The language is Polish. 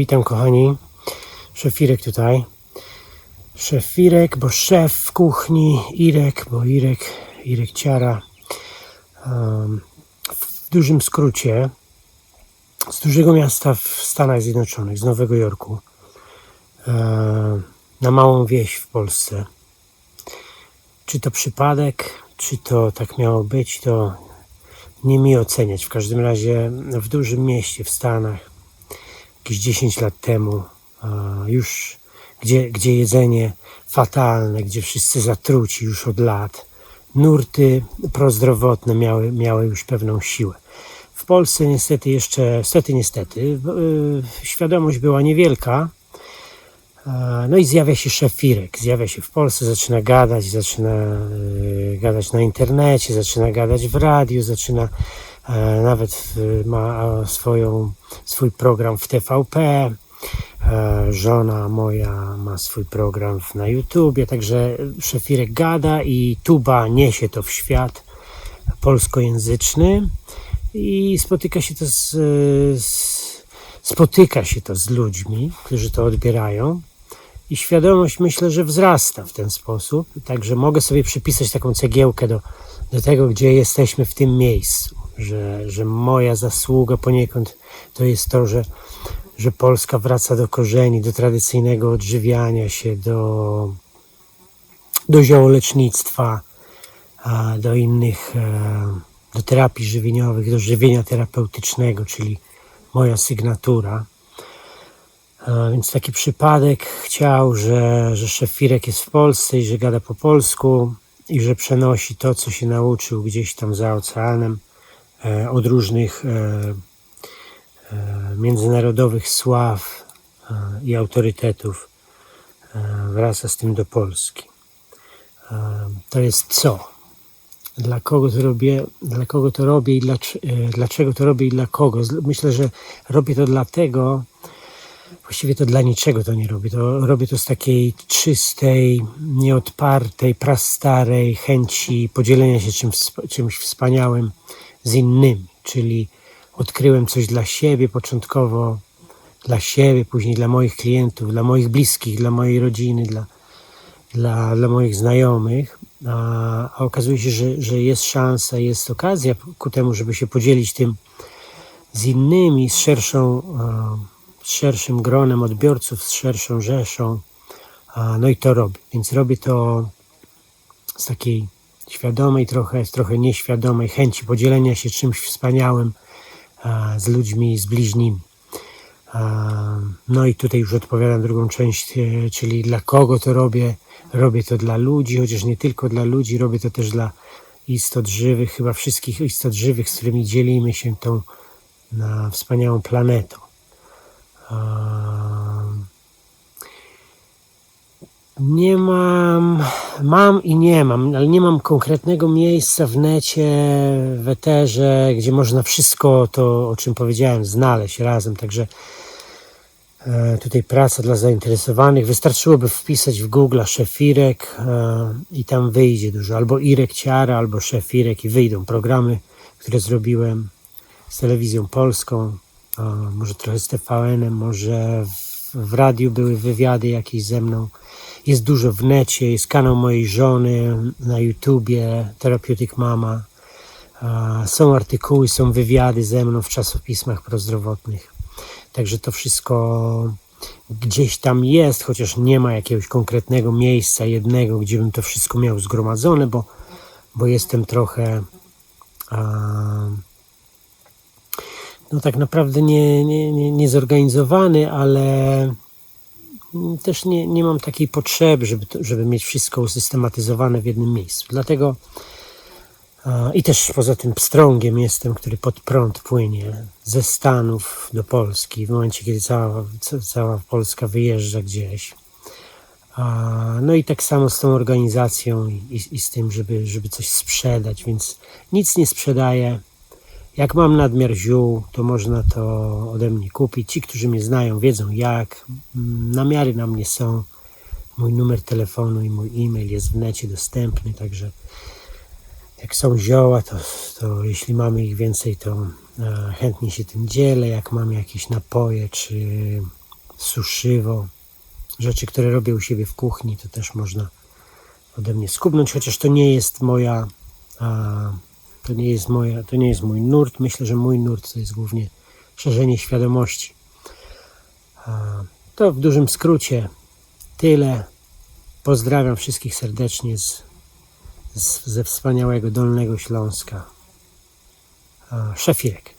Witam kochani. Szefirek tutaj. Szefirek, bo szef w kuchni. Irek, bo Irek, Irek Ciara. W dużym skrócie z dużego miasta w Stanach Zjednoczonych, z Nowego Jorku, na małą wieś w Polsce. Czy to przypadek, czy to tak miało być, to nie mi oceniać. W każdym razie w dużym mieście w Stanach, jakieś 10 lat temu, już gdzie, gdzie jedzenie fatalne, gdzie wszyscy zatruci już od lat, nurty prozdrowotne miały, miały już pewną siłę. W Polsce niestety jeszcze, niestety, niestety, yy, świadomość była niewielka. E, No i zjawia się szefirek, zjawia się w Polsce, zaczyna gadać, zaczyna yy, gadać na internecie, zaczyna gadać w radiu, zaczyna nawet yy, ma swoją, swój program w TVP. E, Żona moja ma swój program na YouTubie, także szefirek gada i tuba niesie to w świat polskojęzyczny. I spotyka się to z, z, spotyka się to z ludźmi, którzy to odbierają. I świadomość myślę, że wzrasta w ten sposób, także mogę sobie przypisać taką cegiełkę do, do tego, gdzie jesteśmy w tym miejscu, że, że moja zasługa poniekąd to jest to, że, że Polska wraca do korzeni, do tradycyjnego odżywiania się, do, do ziołolecznictwa, do innych, e, do terapii żywieniowych, do żywienia terapeutycznego, czyli moja sygnatura. A, Więc taki przypadek chciał, że, że szef Firek jest w Polsce i że gada po polsku i że przenosi to, co się nauczył gdzieś tam za oceanem e, od różnych e, e, międzynarodowych sław e, i autorytetów e, wraca z tym do Polski. E, To jest co? Dla kogo to robię, dla kogo to robię i dlaczego, to robię i dla kogo? Myślę, że robię to dlatego, właściwie to dla niczego to nie robię. To robię to z takiej czystej, nieodpartej, prastarej chęci podzielenia się czymś, czymś wspaniałym z innymi. Czyli odkryłem coś dla siebie początkowo, dla siebie, później dla moich klientów, dla moich bliskich, dla mojej rodziny, dla, dla, dla moich znajomych, a, a okazuje się, że, że jest szansa, jest okazja ku temu, żeby się podzielić tym z innymi, z szerszą, z szerszym gronem odbiorców, z szerszą rzeszą. No i to robię. Więc robię to z takiej świadomej, trochę, trochę nieświadomej chęci podzielenia się czymś wspaniałym a, z ludźmi, z bliźnimi. A, No i tutaj już odpowiadam drugą część, e, czyli dla kogo to robię. Robię to dla ludzi, chociaż nie tylko dla ludzi, robię to też dla istot żywych, chyba wszystkich istot żywych, z którymi dzielimy się tą wspaniałą planetą. Nie mam, mam i nie mam, ale nie mam konkretnego miejsca w necie, w eterze, gdzie można wszystko to, o czym powiedziałem, znaleźć razem. Także e, tutaj praca dla zainteresowanych. Wystarczyłoby wpisać w Google Szefirek e, i tam wyjdzie dużo. Albo Irek Ciara, albo Szefirek i wyjdą programy, które zrobiłem z telewizją polską, może trochę z TVN-em, może w, w radiu były wywiady jakieś ze mną. Jest dużo w necie, jest kanał mojej żony na YouTubie, Therapeutic Mama. Są artykuły, są wywiady ze mną w czasopismach prozdrowotnych. Także to wszystko gdzieś tam jest, chociaż nie ma jakiegoś konkretnego miejsca, jednego, gdzie bym to wszystko miał zgromadzone, bo, bo jestem trochę no tak naprawdę nie, nie, nie, niezorganizowany, ale mm, też nie, nie mam takiej potrzeby, żeby, żeby mieć wszystko usystematyzowane w jednym miejscu. Dlatego i też poza tym pstrągiem jestem, który pod prąd płynie ze Stanów do Polski w momencie, kiedy cała, ca- cała Polska wyjeżdża gdzieś. No i tak samo z tą organizacją i, i z tym, żeby, żeby coś sprzedać, więc nic nie sprzedaję. Jak mam nadmiar ziół, to można to ode mnie kupić. Ci, którzy mnie znają, wiedzą jak. Mm, Namiary na mnie są. Mój numer telefonu i mój e-mail jest w necie dostępny, także jak są zioła, to, to jeśli mamy ich więcej, to e, chętnie się tym dzielę. Jak mamy jakieś napoje czy suszywo, rzeczy, które robię u siebie w kuchni, to też można ode mnie skubnąć, chociaż to nie jest moja, a, to nie jest moja, to nie jest mój nurt. Myślę, że mój nurt to jest głównie szerzenie świadomości. To w dużym skrócie tyle. Pozdrawiam wszystkich serdecznie z, z, ze wspaniałego Dolnego Śląska. Szefirek.